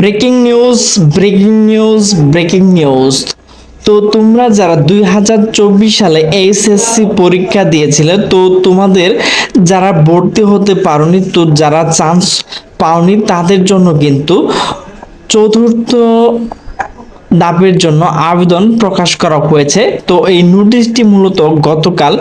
Breaking news breaking news breaking news. তো তোমরা যারা দুই হাজার চব্বিশ সালে এইচএসসি পরীক্ষা দিয়েছিলে, তো তোমাদের যারা ভর্তি হতে পারোনি, তো যারা চান্স পাওনি, তাদের জন্য কিন্তু চতুর্থ দাবের জন্য আবেদন প্রকাশ করা হয়েছে। তো এই নোটিশটি মূলত গতকাল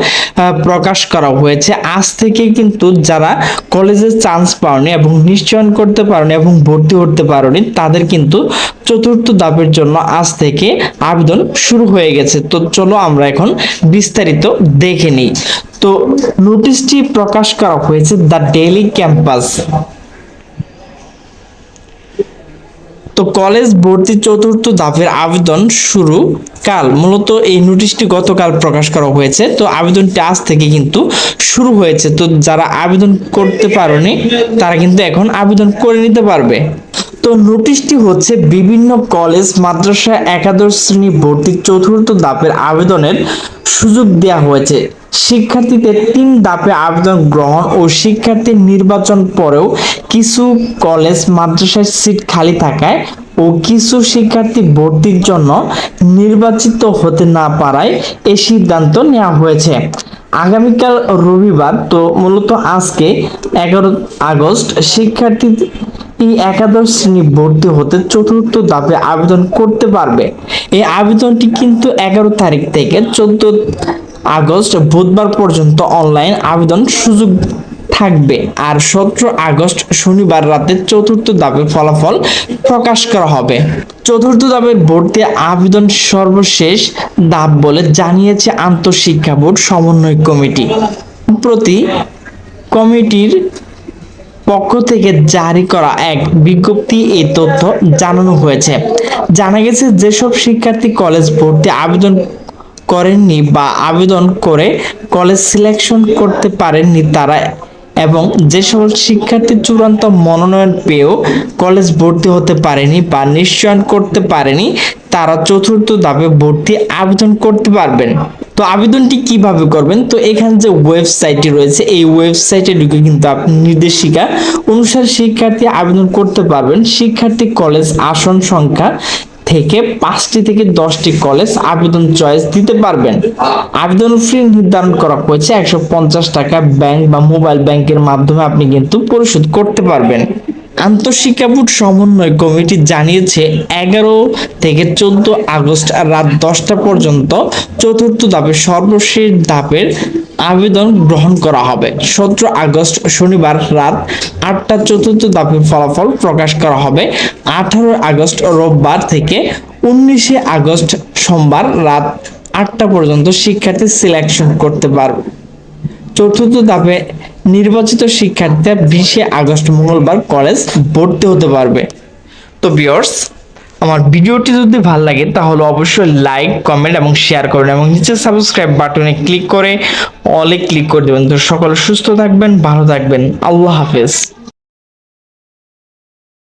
প্রকাশ করা হয়েছে। আজ থেকে কিন্তু যারা কলেজে চান্স পাওনি এবং নিশ্চয়ন করতে পারোনি এবং ভর্তি হতে পারোনি, তাদের কিন্তু চতুর্থ দাবের জন্য আজ থেকে আবেদন শুরু হয়ে গেছে। তো চলো আমরা এখন বিস্তারিত দেখে নিই। তো নোটিশটি প্রকাশ করা হয়েছে দ্য ডেইলি ক্যাম্পাস। তো কলেজ ভর্তি চতুর্থ ধাপের আবেদন শুরু কাল। মূলত এই নোটিশটি গতকাল প্রকাশ করা হয়েছে। তো আবেদনটি আজ থেকে কিন্তু শুরু হয়েছে। তো যারা আবেদন করতে পারেনি, তারা কিন্তু এখন আবেদন করে নিতে পারবে। তো নোটিশটি হচ্ছে বিভিন্ন কলেজ, মাদ্রাসা, একাদশ শ্রেণি ভর্তি চতুর্থ ধাপের আবেদনের সুযোগ দেওয়া হয়েছে। শিক্ষার্থীদের তিন ধাপে আবেদন গ্রহণ ও শিক্ষার্থীর নির্বাচন পরেও কিছু কলেজ মাদ্রাসায় সিট খালি থাকায় ও কিছু শিক্ষার্থী ভর্তির জন্য নির্বাচিত হতে না পারায় এই সিদ্ধান্ত নেওয়া হয়েছে। আগামীকাল রবিবার তো মূলত আজকে এগারো আগস্ট, শিক্ষার্থী এই একাদশ শ্রেণি ভর্তি হতে চতুর্থ ধাপে আবেদন করতে পারবে। এই আবেদনটি কিন্তু এগারো তারিখ থেকে চোদ্দ আগস্ট বুধবার পর্যন্ত অনলাইন আবেদন সুযোগ থাকবে। আর সতেরো আগস্ট শনিবার রাতে চতুর্থ ধাপের ফলাফল প্রকাশ করা হবে। চতুর্থ ধাপের ভর্তি আবেদন সর্বশেষ ধাপ বলে জানিয়েছে আন্তঃশিক্ষা বোর্ড সমন্বয় কমিটি। প্রতি কমিটির পক্ষ থেকে জারি করা এক বিজ্ঞপ্তি এই তথ্য জানানো হয়েছে। জানা গেছে, যেসব শিক্ষার্থী কলেজ ভর্তি আবেদন করেননি বা আবেদন করে কলেজ সিলেকশন করতে পারেননি, তারা এবং যে সকল শিক্ষার্থী চূড়ান্ত মনোনয়ন পেয়েও কলেজ ভর্তি হতে পারেনি বা নিশ্চয়ন করতে পারেনি, তারা চতুর্থ ধাপে ভর্তি আবেদন করতে পারবেন। তো আবেদনটি কীভাবে করবেন? তো এখানে যে ওয়েবসাইটটি রয়েছে, এই ওয়েবসাইটে ঢুকে কিন্তু আপনি নির্দেশিকা অনুসারে শিক্ষার্থী আবেদন করতে পারবেন। শিক্ষার্থী কলেজ আসন সংখ্যা থেকে পাঁচটি থেকে দশটি কলেজ আবেদন চয়েস দিতে পারবেন। আবেদন ফি নির্ধারণ করা হয়েছে একশো পঞ্চাশ টাকা ব্যাংক বা মোবাইল ব্যাংকের মাধ্যমে আপনি কিন্তু পরিশোধ করতে পারবেন। আন্তঃশিক্ষা বোর্ড সমন্বয় কমিটি জানিয়েছে, এগারো থেকে চোদ্দ আগস্ট রাত দশটা পর্যন্ত চতুর্থ ধাপের সর্বশেষ ধাপের আবেদন গ্রহণ করা হবে। সতেরো আগস্ট শনিবার রাত আটটা চতুর্থ ধাপের ফলাফল প্রকাশ করা হবে। আঠারো আগস্ট রোববার থেকে উনিশে আগস্ট সোমবার রাত আটটা পর্যন্ত শিক্ষার্থী সিলেকশন করতে পারবে। চতুর্থ ধাপে নির্বাচিত শিক্ষার্থীরা বিশে আগস্ট মঙ্গলবার কলেজ ভর্তি হতে পারবে। তো বিয়র্স আমার ভিডিওটি যদি ভালো লাগে, তাহলে অবশ্যই লাইক কমেন্ট এবং শেয়ার করবেন এবং নিচে সাবস্ক্রাইব বাটনে ক্লিক করে অলে ক্লিক করে দেবেন। তো সকলে সুস্থ থাকবেন, ভালো থাকবেন। আল্লাহ হাফেজ।